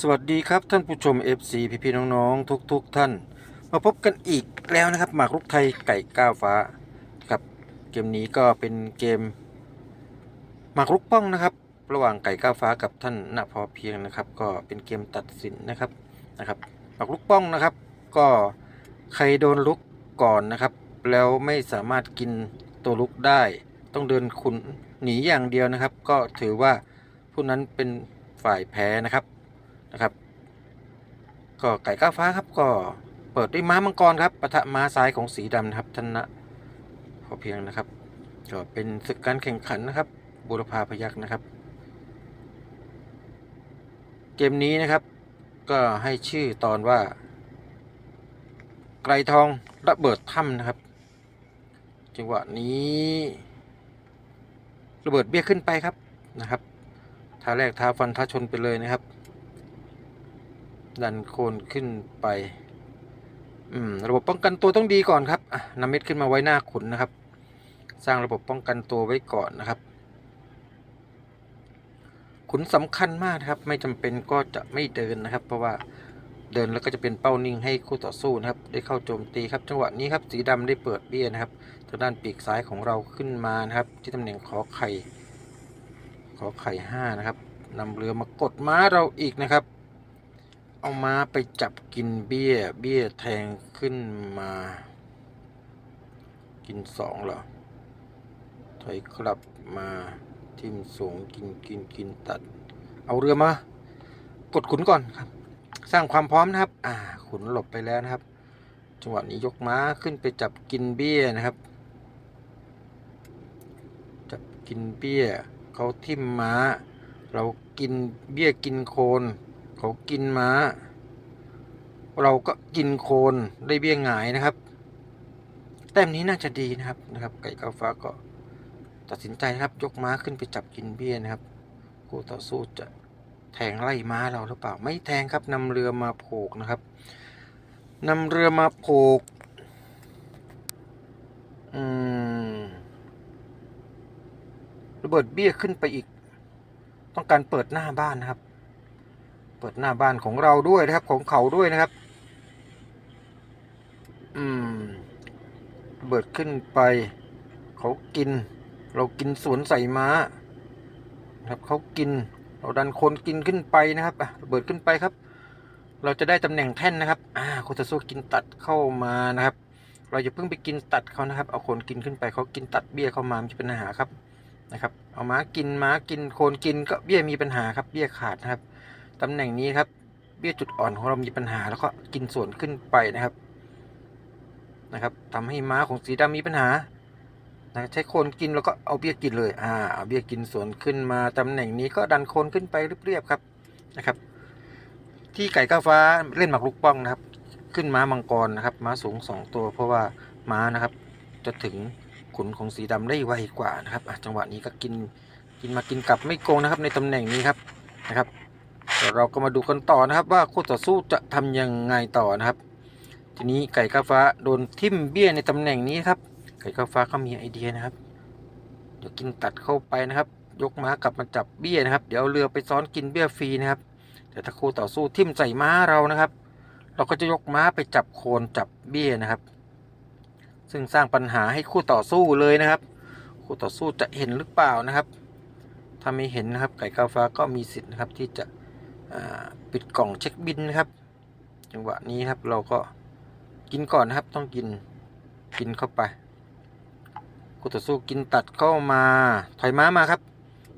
สวัสดีครับท่านผู้ชม FC พี่พี่น้องๆ ทุกๆทท่าน มาพบกันอีกแล้วนะครับ หมากรุกไทยไก่ก้าวฟ้าครับเกมนี้ก็เป็นเกม หมากรุกป้องนะครับ ระหว่างไก่ก้าวฟ้ากับท่านณพอเพียงนะครับ ก็เป็นเกมตัดสินนะครับนะครับหมากรุกป้องนะครับ ก็ใครโดนลุกก่อนนะครับ แล้วไม่สามารถกินตัวลุกได้ ต้องเดินขุนหนีอย่างเดียวนะครับ ก็ถือว่าผู้นั้นเป็นฝ่ายแพ้นะครับ นะครับ ก็ไก่ก้าวฟ้าครับก็เปิดด้วยม้ามังกรครับปะทะม้าซ้ายของสีดำนะครับท่านนะพอเพียงนะครับก็เป็นศึกการแข่งขันนะครับบุรพาพยักษ์นะครับ เกมนี้นะครับ ก็ให้ชื่อตอนว่า ไกรทองระเบิดถ้ำนะครับจังหวะนี้ระเบิดเบี้ยขึ้นไปครับนะครับท่าแรกท้าฟันท้าชนไปเลยนะครับ ดันโคนขึ้นไปอืมระบบป้องกันตัวต้องดีก่อนครับอะนำเม็ดขึ้นมาไว้หน้าขุนนะครับ สร้างระบบป้องกันตัวไว้ก่อนนะครับ ขุนสำคัญมากครับ ไม่จำเป็นก็จะไม่เดินนะครับ เพราะว่าเดินแล้วก็จะเป็นเป้านิ่งให้คู่ต่อสู้นะครับ ได้เข้าโจมตีครับ จังหวะนี้ครับสีดำได้เปิดเบี้ยนะครับทางด้านปีกซ้ายของเราขึ้นมานะครับ ที่ตำแหน่งขอไข่ขอไข่ห้านะครับนำเรือมากดม้าเราอีกนะครับ เอาม้าไปจับกินเบี้ย เบี้ยแทงขึ้นมา กินสองเหรอ ถอยกลับมาทิมสูงกินกินกินตัด เอาเรือมา กดขุนก่อนครับ สร้างความพร้อมนะครับ อ่า ขุนหลบไปแล้วนะครับ จังหวะนี้ยกม้าขึ้นไปจับกินเบี้ยนะครับ จับกินเบี้ยเขาทิ่มม้า เรากินเบี้ยกินโคน เขากินม้า เราก็กินโคนได้เบี้ยหงายนะครับ แต้มนี้น่าจะดีนะครับนะครับ ไก่กาฟ้าก็ตัดสินใจนะครับยกม้าขึ้นไปจับกินเบี้ยนะครับคู่ต่อสู้จะแทงไล่ม้าเราหรือเปล่า ไม่แทงครับนำเรือมาโผกนะครับนำเรือมาโผกอืมระเบิดเบี้ยขึ้นไปอีก ต้องการเปิดหน้าบ้านนะครับ ปิดหน้าบ้านของเราด้วยนะครับ ของเขาด้วยนะครับ อืมเบิดขึ้นไป เขากิน เรากินสวนใส่ม้า ครับเขากิน เราดันคนกินขึ้นไปนะครับอะเบิดขึ้นไปครับ เราจะได้ตำแหน่งแท่นนะครับ อ่าโคตาสู้กินตัดเข้ามานะครับ เราจะเพิ่งไปกินตัดเขานะครับ เอาคนกินขึ้นไปเขากินตัดเบี้ยเข้ามามันจะเป็นปัญหาครับนะครับ เอาม้ากินม้ากินโคนกินก็เบี้ยมีปัญหาครับเบี้ยขาดนะครับ ตำแหน่งนี้ครับ เบี้ยจุดอ่อนของเรามีปัญหาแล้วก็กินส่วนขึ้นไปนะครับ นะครับทำให้ม้าของสีดำมีปัญหานะใช้โคนกินแล้วก็เอาเบี้ยกินเลยอ่าเอาเบี้ยกินส่วนขึ้นมาตำแหน่งนี้ก็ดันโคนขึ้นไปเรียบๆครับนะครับ ที่ไก่ก้าฟ้าเล่นหมากรุกป้องนะครับ ขึ้นม้ามังกรนะครับ ม้าสูงสองตัว เพราะว่าม้านะครับ จะถึงขุนของสีดำได้ไวกว่านะครับจังหวะนี้ก็กินกินมากินกลับไม่โกงนะครับในตำแหน่งนี้ครับนะครับ เดี๋ยวเราก็มาดูกันต่อนะครับว่าคู่ต่อสู้จะทำยังไงต่อนะครับ ทีนี้ไก่ก้าฟ้าโดนทิ่มเบี้ยในตำแหน่งนี้ครับ ไก่ก้าฟ้าเขามีไอเดียนะครับ เดี๋ยวกินตัดเข้าไปนะครับ ยกม้ากลับมาจับเบี้ยนะครับ เดี๋ยวเรือไปซ้อนกินเบี้ยฟรีนะครับ แต่ถ้าคู่ต่อสู้ทิ่มใส่ม้าเรานะครับ เราก็จะยกม้าไปจับโคนจับเบี้ยนะครับ ซึ่งสร้างปัญหาให้คู่ต่อสู้เลยนะครับ คู่ต่อสู้จะเห็นหรือเปล่านะครับถ้าไม่เห็นนะครับไก่ก้าฟ้าก็มีสิทธิ์นะครับที่จะ ปิดกล่องเช็คบินนะครับ จังหวะนี้ครับเราก็กินก่อนนะครับต้องกินกินเข้าไปคู่ต่อสู้กินตัดเข้ามาถอยม้ามาครับ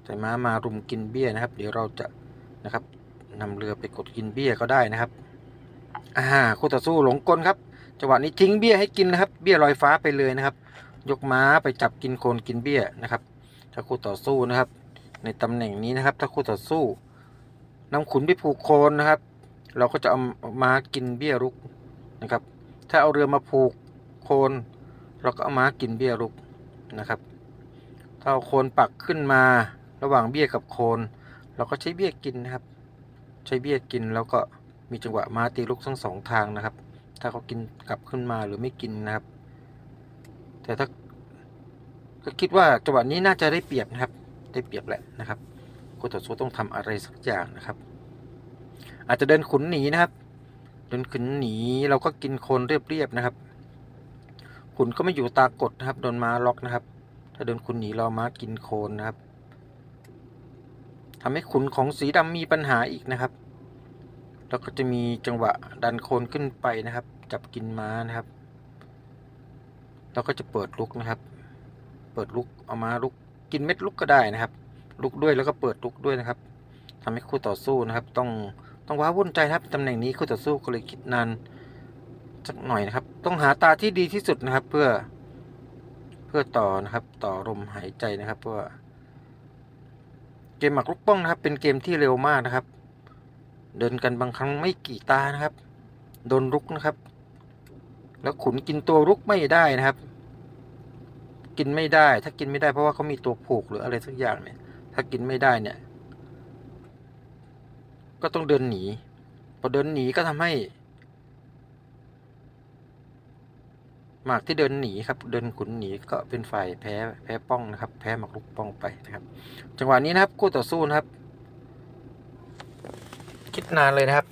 ถอยม้ามารุมกินเบี้ยนะครับ เดี๋ยวเราจะนะครับนำเรือไปกดกินเบี้ยก็ได้นะครับอ่าคู่ต่อสู้หลงกลครับจังหวะนี้ทิ้งเบี้ยให้กินนะครับ เบี้ยลอยฟ้าไปเลยนะครับ ยกม้าไปจับกินโคนกินเบี้ยนะครับ ถ้าคู่ต่อสู้นะครับ ในตำแหน่งนี้นะครับ ถ้าคู่ต่อสู้ นำขุนไปผูกโคนนะครับ เราก็จะเอาม้ากินเบี้ยรุกนะครับ ถ้าเอาเรือมาผูกโคน เราก็เอาม้ากินเบี้ยรุกนะครับ ถ้าเอาโคนปักขึ้นมาระหว่างเบี้ยกับโคน เราก็ใช้เบี้ยกินนะครับ ใช้เบี้ยกินแล้วก็มีจังหวะม้าตีลุกทั้งสองทางนะครับ ถ้าเขากินกลับขึ้นมาหรือไม่กินนะครับ แต่ถ้าก็คิดว่าจังหวะนี้น่าจะได้เปรียบนะครับ ได้เปรียบแหละนะครับ คู่ต่อสู้ต้องทำอะไรสักอย่างนะครับ อาจจะเดินขุนหนีนะครับ เดินขุนหนีเราก็กินโคนเรียบๆนะครับ ขุนก็ไม่อยู่ตากดนะครับโดนม้าล็อกนะครับ ถ้าเดินขุนหนีเราม้ากินโคนนะครับทำให้ขุนของสีดำมีปัญหาอีกนะครับ แล้วก็จะมีจังหวะดันโคนขึ้นไปนะครับ จับกินม้านะครับ แล้วก็จะเปิดลุกนะครับ เปิดลุกเอามาลุกกินเม็ดลุกก็ได้นะครับ ลุกด้วยแล้วก็เปิดลุกด้วยนะครับทำให้คู่ต่อสู้นะครับ ต้องต้องว้าวุ่นใจนะครับตำแหน่งนี้คู่ต่อสู้ก็เลยคิดนานสักหน่อยนะครับ ต้องหาตาที่ดีที่สุดนะครับ เพื่อ เพื่อต่อนะครับ ต่อลมหายใจนะครับเพราะว่าเกมหมากลุกป้องนะครับ เป็นเกมที่เร็วมากนะครับ เดินกันบางครั้งไม่กี่ตานะครับ โดนรุกนะครับ แล้วขุนกินตัวรุกไม่ได้นะครับ กินไม่ได้ ถ้ากินไม่ได้เพราะว่าเขามีตัวผูกหรืออะไรสักอย่างเนี่ย ถ้ากินไม่ได้เนี่ย ก็ต้องเดินหนี พอเดินหนีก็ทำให้ หมากที่เดินหนีครับ เดินขุนหนีก็เป็นฝ่ายแพ้แพ้ป้องนะครับ แพ้หมากลุกป้องไปนะครับ จังหวะนี้นะครับคู่ต่อสู้นะครับ คิดนานเลยนะครับ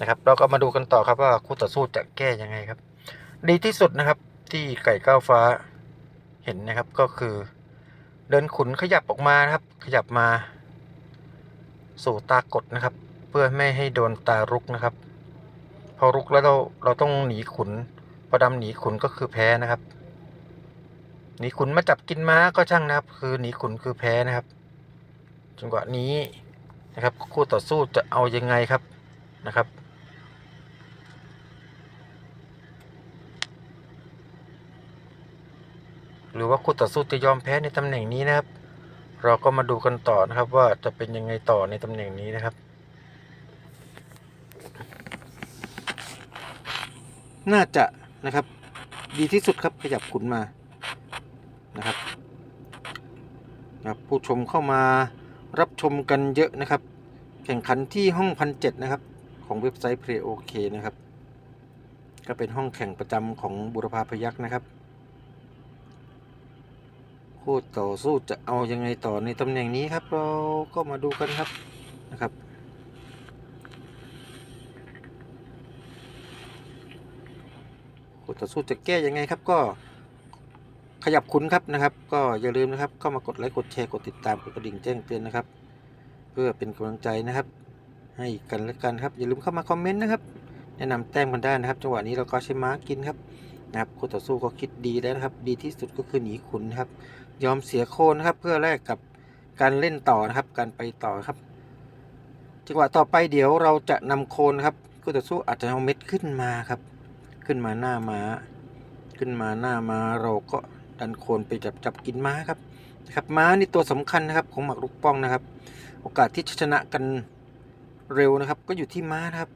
นะครับ เราก็มาดูกันต่อครับว่าคู่ต่อสู้จะแก้ยังไงครับ ดีที่สุดนะครับที่ไก่ก้าวฟ้าเห็นนะครับก็คือ เดินขุนขยับออกมานะครับ ขยับมา สู่ตากดนะครับ เพื่อไม่ให้โดนตารุกนะครับ พอรุกแล้วเราเราต้องหนีขุน พอดำหนีขุนก็คือแพ้นะครับ หนีขุนมาจับกินม้าก็ช่างนะครับ คือหนีขุนคือแพ้นะครับจังหวะนี้นะครับคู่ต่อสู้จะเอายังไงครับนะครับ หรือว่าคู่ต่อสู้จะยอมแพ้ในตำแหน่งนี้นะครับ เราก็มาดูกันต่อนะครับว่าจะเป็นยังไงต่อในตำแหน่งนี้นะครับ น่าจะนะครับ ดีที่สุดครับขยับขุนมานะครับนะครับ ผู้ชมเข้ามารับชมกันเยอะนะครับ แข่งขันที่ห้องพันเจ็ดนะครับ ของเว็บไซต์ Play OK นะครับ ก็เป็นห้องแข่งประจำของบุรพาพยักษ์นะครับ คู่ต่อสู้จะเอายังไงต่อในตำแหน่งนี้ครับ เราก็มาดูกันครับนะครับ คู่ต่อสู้จะแก้ยังไงครับก็ขยับขุนครับนะครับ ก็อย่าลืมนะครับเข้ามากดไลค์กดแชร์กดติดตามกดกระดิ่งแจ้งเตือนนะครับ เพื่อเป็นกำลังใจนะครับ ให้กันและกันครับ อย่าลืมเข้ามาคอมเมนต์นะครับ แนะนำแต้มกันได้นะครับ จังหวะนี้เราก็ใช้ม้ากินครับนะครับคู่ต่อสู้ก็คิดดีแล้วนะครับ ดีที่สุดก็คือหนีขุนครับ ยอมเสียโคนนะครับ เพื่อแลกกับการเล่นต่อนะครับ การไปต่อครับ จังหวะต่อไปเดี๋ยวเราจะนำโคนครับคู่ต่อสู้อาจจะเอาเม็ดขึ้นมาครับ ขึ้นมาหน้าม้า ขึ้นมาหน้าม้าเราก็ดันโคนไปจับจับกินม้าครับนะครับม้านี่ตัวสำคัญนะครับ ของหมากรุกป้องนะครับ โอกาสที่จะชนะกันเร็วนะครับ ก็อยู่ที่ม้านะครับ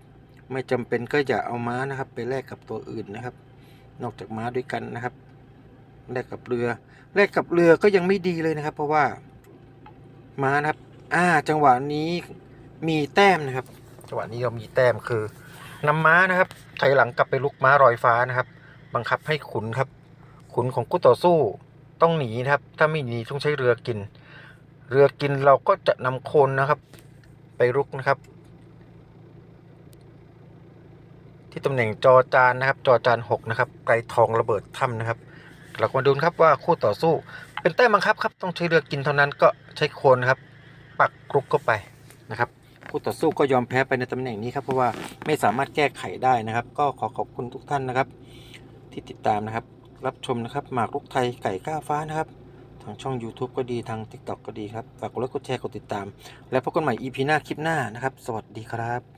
ไม่จำเป็นก็อย่าเอาม้านะครับ ไปแลกกับตัวอื่นนะครับ นอกจากม้าด้วยกันนะครับ แลกกับเรือแลกกับเรือก็ยังไม่ดีเลยนะครับ เพราะว่าม้านะครับอ่าจังหวะนี้มีแต้มนะครับ จังหวะนี้เรามีแต้มคือนำม้านะครับถอยหลังกลับไปลุกม้ารอยฟ้านะครับ บังคับให้ขุนครับ ขุนของคู่ต่อสู้ต้องหนีนะครับ ถ้าไม่หนีต้องใช้เรือกิน เรือกินเราก็จะนำโคนนะครับ ไปรุกนะครับ ที่ตำแหน่งจอจานนะครับ จอจานหกนะครับไกลทองระเบิดถ้ำนะครับ เราก็มาดูครับว่าคู่ต่อสู้ เป็นแต้มบังคับครับต้องใช้เรือกินเท่านั้นก็ใช้โคนครับ ปักกรุกเข้าไปนะครับคู่ต่อสู้ก็ยอมแพ้ไปในตำแหน่งนี้ครับเพราะว่าไม่สามารถแก้ไขได้นะครับ ก็ขอขอบคุณทุกท่านนะครับ ที่ติดตามนะครับ รับชมนะครับหมากรุกไทยไก่ก้าฟ้านะครับ ทางช่อง YouTube ก็ดีทาง TikTok ก็ดีครับฝากกดไลค์กดแชร์กดติดตาม แล้วพบกันใหม่ EP หน้าคลิปหน้านะครับ สวัสดีครับ